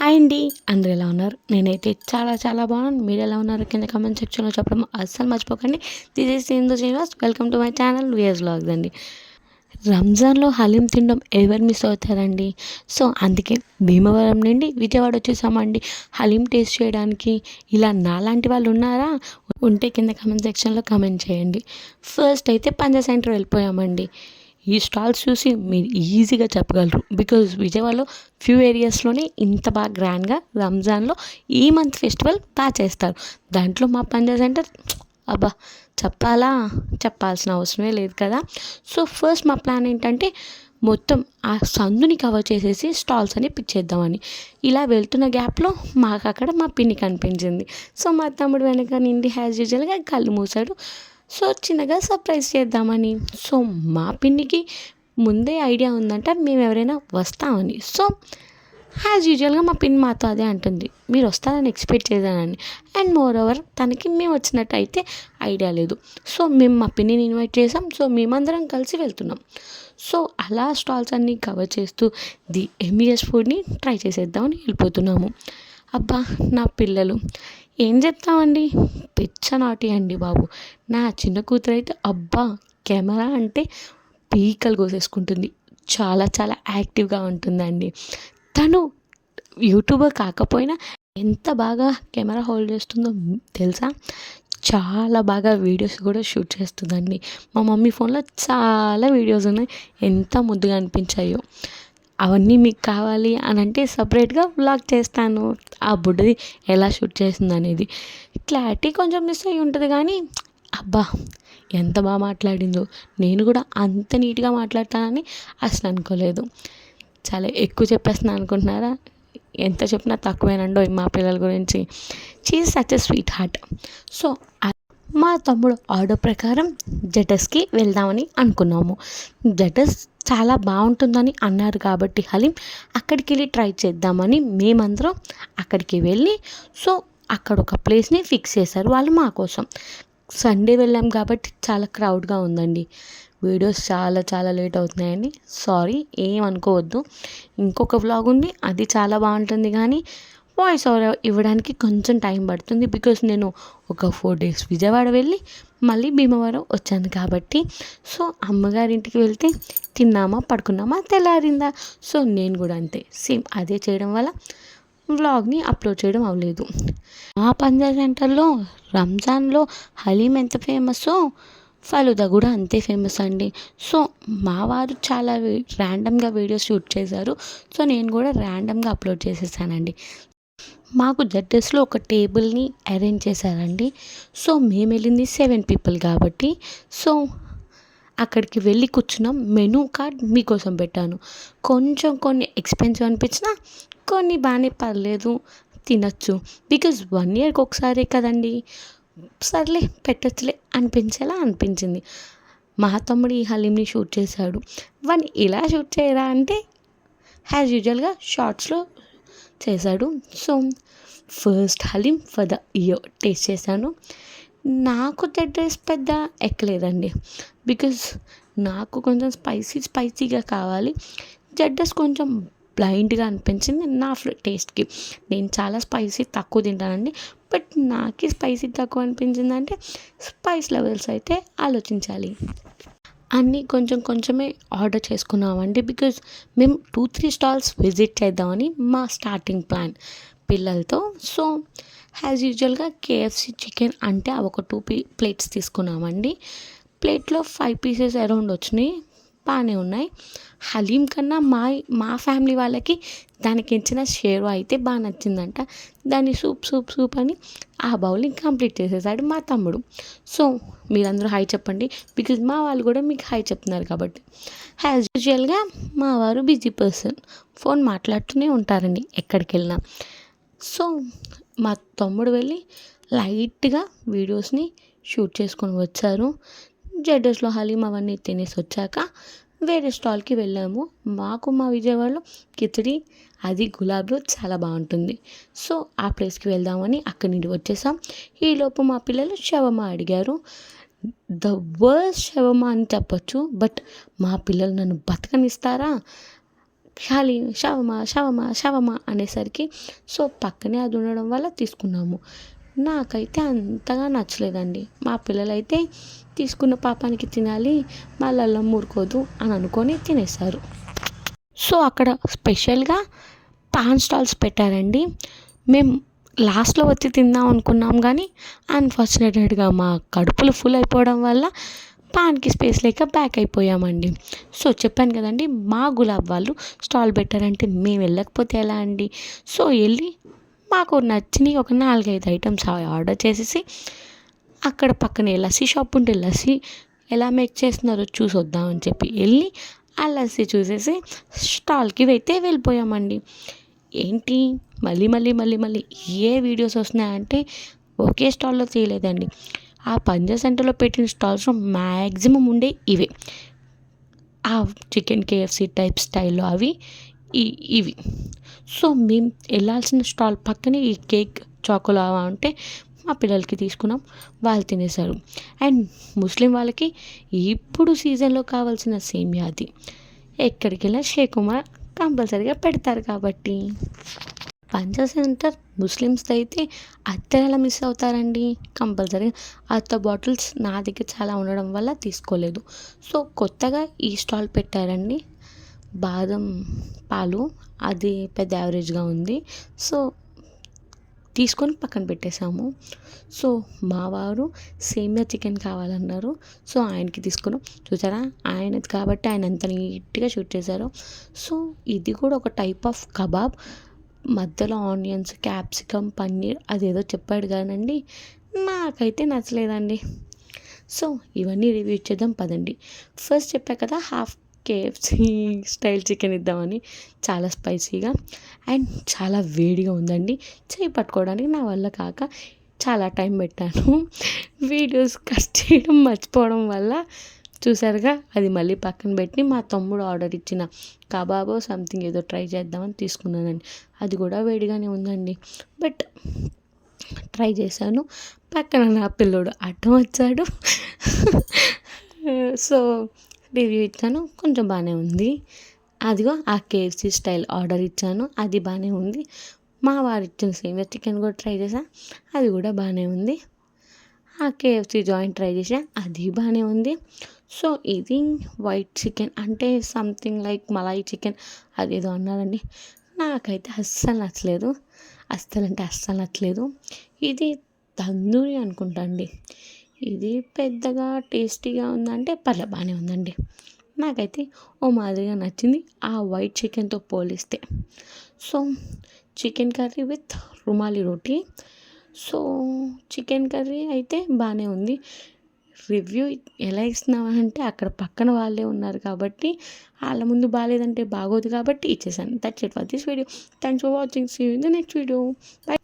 Hi అండి. అందరు ఎలా ఉన్నారు? నేనైతే చాలా చాలా బాగున్నాను. మీరు ఎలా ఉన్నారు? కింద కమెంట్ సెక్షన్లో చెప్పడం అస్సలు మర్చిపోకండి. This is Sindhu Srinivas welcome to my channel VS vlogs అండి. రంజాన్లో హలీం తినడం ఎవరు మిస్ అవుతారండి? సో అందుకే భీమవరం నుండి విజయవాడ వచ్చేసామండి. హలీం టేస్ట్ చేయడానికి. ఇలా నాలాంటి వాళ్ళు ఉన్నారా? ఉంటే కింద కమెంట్ సెక్షన్లో కమెంట్ చేయండి. ఫస్ట్ అయితే పంజా సెంటర్ వెళ్ళిపోయామండి. ఈ స్టాల్స్ చూసి మీరు ఈజీగా చెప్పగలరు. బికాజ్ విజయవాడలో ఫ్యూ ఏరియాస్లోనే ఇంత బాగా గ్రాండ్గా రంజాన్లో ఈ మంత్ ఫెస్టివల్ బాగా చేస్తారు. దాంట్లో మా పంజా సెంటర్ అబ్బా చెప్పాలా? చెప్పాల్సిన అవసరమే లేదు కదా. సో ఫస్ట్ మా ప్లాన్ ఏంటంటే మొత్తం ఆ సందుని కవర్ చేసేసి స్టాల్స్ అని పిక్ చేద్దామని. ఇలా వెళ్తున్న గ్యాప్లో మాకు అక్కడ మా పిన్ని కనిపించింది. సో మా తమ్ముడు వెనక నిండి హ్యాజ్ యూజువల్గా కళ్ళు మూసాడు సో చిన్నగా సర్ప్రైజ్ చేద్దామని. సో మా పిన్నికి ముందే ఐడియా ఉందంట మేము ఎవరైనా వస్తామని. సో యాజ్ యూజువల్గా మా పిన్ మాతో అదే అంటుంది మీరు వస్తారని ఎక్స్పెక్ట్ చేశానని. అండ్ మోర్ ఓవర్ తనకి మేము వచ్చినట్టు అయితే ఐడియా లేదు. సో మేము మా పిన్నిని ఇన్వైట్ చేసాం సో మేమందరం కలిసి వెళ్తున్నాం. సో అలా స్టాల్స్ అన్నీ కవర్ చేస్తూ ది ఎంబీఎస్ ఫుడ్ని ట్రై చేసేద్దామని వెళ్ళిపోతున్నాము. అబ్బా నా పిల్లలు. ఏం చెప్తామండి? పిచ్చనాటి అండి బాబు. నా చిన్న కూతురు అయితే అబ్బా కెమెరా అంటే పీకలు కోసేసుకుంటుంది. చాలా చాలా యాక్టివ్గా ఉంటుందండి. తను యూట్యూబర్ కాకపోయినా ఎంత బాగా కెమెరా హోల్డ్ చేస్తుందో తెలుసా? చాలా బాగా వీడియోస్ కూడా షూట్ చేస్తుందండి. మా మమ్మీ ఫోన్లో చాలా వీడియోస్ ఉన్నాయి. ఎంత ముద్దుగా అనిపించాయో. అవన్నీ మీకు కావాలి అని అంటే సపరేట్గా వ్లాగ్ చేస్తాను. ఆ బుడ్డది ఎలా షూట్ చేసింది అనేది క్లారిటీ కొంచెం మిస్ అయ్యి ఉంటుంది కానీ అబ్బా ఎంత బాగా మాట్లాడిందో. నేను కూడా అంత నీట్గా మాట్లాడతానని అసలు అనుకోలేదు. చాలా ఎక్కువ చెప్పేస్తున్నాను అనుకుంటున్నారా? ఎంత చెప్పినా తక్కువేనండో మా పిల్లల గురించి. She's such a sweetheart so మా తమ్ముడు ఆర్డర్ ప్రకారం జటస్కి వెళ్దామని అనుకున్నాము. జటస్ చాలా బాగుంటుందని అన్నారు కాబట్టి హలీం అక్కడికి వెళ్ళి ట్రై చేద్దామని మేమందరం అక్కడికి వెళ్ళి సో అక్కడ ఒక ప్లేస్ని ఫిక్స్ చేశారు వాళ్ళు మా కోసం. సండే వెళ్ళాం కాబట్టి చాలా క్రౌడ్గా ఉందండి. వీడియోస్ చాలా చాలా లేట్ అవుతున్నాయండి. సారీ ఏం అనుకోవద్దు ఇంకొక వ్లాగ్ ఉంది అది చాలా బాగుంటుంది కానీ వాయిస్ ఓవర్ ఇవ్వడానికి కొంచెం టైం పడుతుంది బికాస్ నేను ఒక ఫోర్ డేస్ విజయవాడ వెళ్ళి మళ్ళీ భీమవరం వచ్చాను కాబట్టి. సో అమ్మగారింటికి వెళ్తే తిన్నామా పడుకున్నామా తెల్లారిందా? సో నేను కూడా అంతే సేమ్ అదే చేయడం వల్ల వ్లాగ్ని అప్లోడ్ చేయడం అవ్వలేదు. మా పంజా సెంటర్లో రంజాన్లో హలీం ఎంత ఫేమస్సో ఫలుదా కూడా అంతే ఫేమస్ అండి. సో మా వారు చాలా ర్యాండమ్గా వీడియోస్ షూట్ చేశారు. సో నేను కూడా ర్యాండమ్గా అప్లోడ్ చేసేసానండి. మాకు జడ్డెస్లో ఒక టేబుల్ని అరేంజ్ చేశారండి. సో మేము వెళ్ళింది సెవెన్ పీపుల్ కాబట్టి. సో అక్కడికి వెళ్ళి కూర్చున్నాం. మెనూ కార్డ్ మీకోసం పెట్టాను. కొంచెం కొన్ని ఎక్స్పెన్సివ్ అనిపించినా కొన్ని బాగానే పర్లేదు తినచ్చు. బికాజ్ వన్ ఇయర్కి ఒకసారి కదండి. సర్లే పెట్టచ్చులే అనిపించేలా అనిపించింది. మా తమ్ముడు ఈ హలీంని షూట్ చేశాడు. వాడిని ఇలా షూట్ చేయరా అంటే యాజ్ యూజువల్గా షార్ట్స్లో చేశాడు. So first haleem for the year taste చేశాను. నాకు డ్రెస్ పెద్ద ఎక్కలేదండి. బికాజ్ నాకు కొంచెం స్పైసీ స్పైసీగా కావాలి. జడ్డస్ కొంచెం బ్లైండ్గా అనిపించింది నా టేస్ట్కి. నేను చాలా స్పైసీ తక్కువ తింటానండి. బట్ నాకు స్పైసీ తక్కువ అనిపించిందంటే స్పైస్ లెవెల్స్ అయితే ఆలోచించాలి. అన్నీ కొంచెం కొంచెమే ఆర్డర్ చేసుకున్నామండి. బికాజ్ మేము టూ త్రీ స్టాల్స్ విజిట్ చేద్దామని మా స్టార్టింగ్ ప్లాన్ పిల్లలతో. సో యాజ్ యూజువల్గా కేఎఫ్సి చికెన్ అంటే అవి ఒక టూ పీ ప్లేట్స్ తీసుకున్నామండి. ప్లేట్లో ఫైవ్ పీసెస్ అరౌండ్ వచ్చినాయి. బాగానే ఉన్నాయి. హలీం కన్నా మా మా ఫ్యామిలీ వాళ్ళకి దానికి ఇచ్చిన షేర్వా అయితే బాగా నచ్చిందంట. దాన్ని సూప్ సూప్ సూప్ అని ఆ బౌలింగ్ కంప్లీట్ చేసేసాడు మా తమ్ముడు. సో మీరందరూ హాయ్ చెప్పండి. బికాజ్ మా వాళ్ళు కూడా మీకు హాయ్ చెప్తున్నారు కాబట్టి. యాజ్ యూజువల్గా మా వారు బిజీ పర్సన్. ఫోన్ మాట్లాడుతూనే ఉంటారండి ఎక్కడికి వెళ్ళినా సో మా తమ్ముడు వెళ్ళి లైట్గా వీడియోస్ని షూట్ చేసుకొని వచ్చారు. జడ్డస్లో హలీం అవన్నీ తినేసి వచ్చాక వేరే స్టాల్కి వెళ్ళాము. మాకు మా విజయవాడలో కిచడి అది గులాబ్లు చాలా బాగుంటుంది. సో ఆ ప్లేస్కి వెళ్దామని అక్కడి నుండి వచ్చేసాం. ఈలోపు మా పిల్లలు శవమ అడిగారు. ద వర్స్ట్ శవమ అని చెప్పచ్చు బట్ మా పిల్లలు నన్ను బతకనిస్తారా? ఖాళీ శవమా శవమా శవమ అనేసరికి సో పక్కనే అది ఉండడం వల్ల తీసుకున్నాము. నాకైతే అంతగా నచ్చలేదండి. మా పిల్లలైతే తీసుకున్న పాపానికి తినాలి మళ్ళీ ఊరుకోదు అని అనుకొని తినేశారు. సో అక్కడ స్పెషల్గా పాన్ స్టాల్స్ పెట్టారండి. మేము లాస్ట్లో వచ్చి తిందాం అనుకున్నాం కానీ అన్ఫార్చునేటెడ్గా మా కడుపులు ఫుల్ అయిపోవడం వల్ల పాన్కి స్పేస్ లేక బ్యాక్ అయిపోయామండి. సో చెప్పాను కదండి మా గులాబ్ వాళ్ళు స్టాల్ పెట్టారంటే మేము వెళ్ళకపోతే ఎలా అండి? సో వెళ్ళి మాకు నచ్చినవి ఒక నాలుగైదు ఐటమ్స్ ఆర్డర్ చేసేసి అక్కడ పక్కనే లస్సీ షాప్ ఉంటే లస్సీ ఎలా మేక్ చేస్తున్నారో చూసి వద్దామని చెప్పి వెళ్ళి ఆ లస్సీ చూసేసి స్టాల్కి అయితే వెళ్ళిపోయామండి. ఏంటి? మళ్ళీ మళ్ళీ మళ్ళీ మళ్ళీ ఏ వీడియోస్ వస్తున్నాయంటే ఒకే స్టాల్లో తీయలేదండి ఆ పంజా సెంటర్లో పెట్టిన స్టాల్స్ మ్యాక్సిమం ఉండే ఇవే. ఆ చికెన్ కేఎఫ్సి టైప్ స్టైల్లో అవి ఇవి. సో మేము వెళ్ళాల్సిన స్టాల్ పక్కనే ఈ కేక్ చాకోలావా అంటే మా పిల్లలకి తీసుకున్నాం. వాళ్ళు తినేశారు. అండ్ ముస్లిం వాళ్ళకి ఇప్పుడు సీజన్లో కావాల్సిన సేమియా అది. ఎక్కడికి వెళ్ళినా షేక్ కుమార్ కంపల్సరీగా పెడతారు కాబట్టి. పంచా సెంటర్ ముస్లిమ్స్ అయితే అత్త ఎలా మిస్ అవుతారండి. కంపల్సరీ అత్త బాటిల్స్ నా దగ్గర చాలా ఉండడం వల్ల తీసుకోలేదు. సో కొత్తగా ఈ స్టాల్ పెట్టారండి. బాదం పాలు అది పెద్ద యావరేజ్గా ఉంది. సో తీసుకొని పక్కన పెట్టేశాము. సో మా వారు సేమియా చికెన్ కావాలన్నారు. సో ఆయనకి తీసుకున్నాం. చూసారా? ఆయనది కాబట్టి ఆయన ఎంత నీట్గా షూట్ చేశారు. సో ఇది కూడా ఒక టైప్ ఆఫ్ కబాబ్. మధ్యలో ఆనియన్స్ క్యాప్సికమ్ పన్నీర్ అదేదో చెప్పాడు కానండి. నాకైతే నచ్చలేదండి. సో ఇవన్నీ రివ్యూ ఇచ్చేద్దాం పదండి. ఫస్ట్ చెప్పా కదా హాఫ్ కేఎఫ్సి స్టైల్ చికెన్ ఇద్దామని చాలా స్పైసీగా అండ్ చాలా వేడిగా ఉందండి. చేయి పట్టుకోవడానికి నా వల్ల కాక చాలా టైం పెట్టాను. వీడియోస్ కట్ చేయడం మర్చిపోవడం వల్ల చూసారుగా అది మళ్ళీ పక్కన పెట్టి మా తమ్ముడు ఆర్డర్ ఇచ్చిన కబాబో సంథింగ్ ఏదో ట్రై చేద్దామని తీసుకున్నానండి. అది కూడా వేడిగానే ఉందండి. బట్ ట్రై చేశాను. పక్కన నా పిల్లోడు అడ్డం వచ్చాడు. సో రివ్యూ ఇచ్చాను కొంచెం బాగానే ఉంది. అదిగో ఆ కేఎఫ్సీ స్టైల్ ఆర్డర్ ఇచ్చాను అది బాగానే ఉంది. మా వారు ఇచ్చిన సేమియా చికెన్ కూడా ట్రై చేసా అది కూడా బాగానే ఉంది. ఆ కేఎఫ్సీ జాయింట్ ట్రై చేసా అది బాగానే ఉంది. సో ఇది వైట్ చికెన్ అంటే సంథింగ్ లైక్ మలాయి చికెన్ అదేదో అన్నారండి. నాకైతే అస్సలు నచ్చలేదు అస్సలు అంటే అస్సలు నచ్చలేదు. ఇది తందూరి అనుకుంటా అండి. ఇది పెద్దగా టేస్టీగా ఉందంటే పర్లే బాగానే ఉందండి. నాకైతే ఓ మాదిరిగా నచ్చింది ఆ వైట్ చికెన్తో పోలిస్తే. So chicken curry with rumali roti. So chicken curry అయితే బాగానే ఉంది. రివ్యూ ఎలా ఇస్తున్నావా అంటే అక్కడ పక్కన వాళ్ళే ఉన్నారు కాబట్టి వాళ్ళ ముందు బాగాలేదంటే బాగోదు కాబట్టి ఇచ్చేసాను. That's it for this video thanks for watching see in the next video bye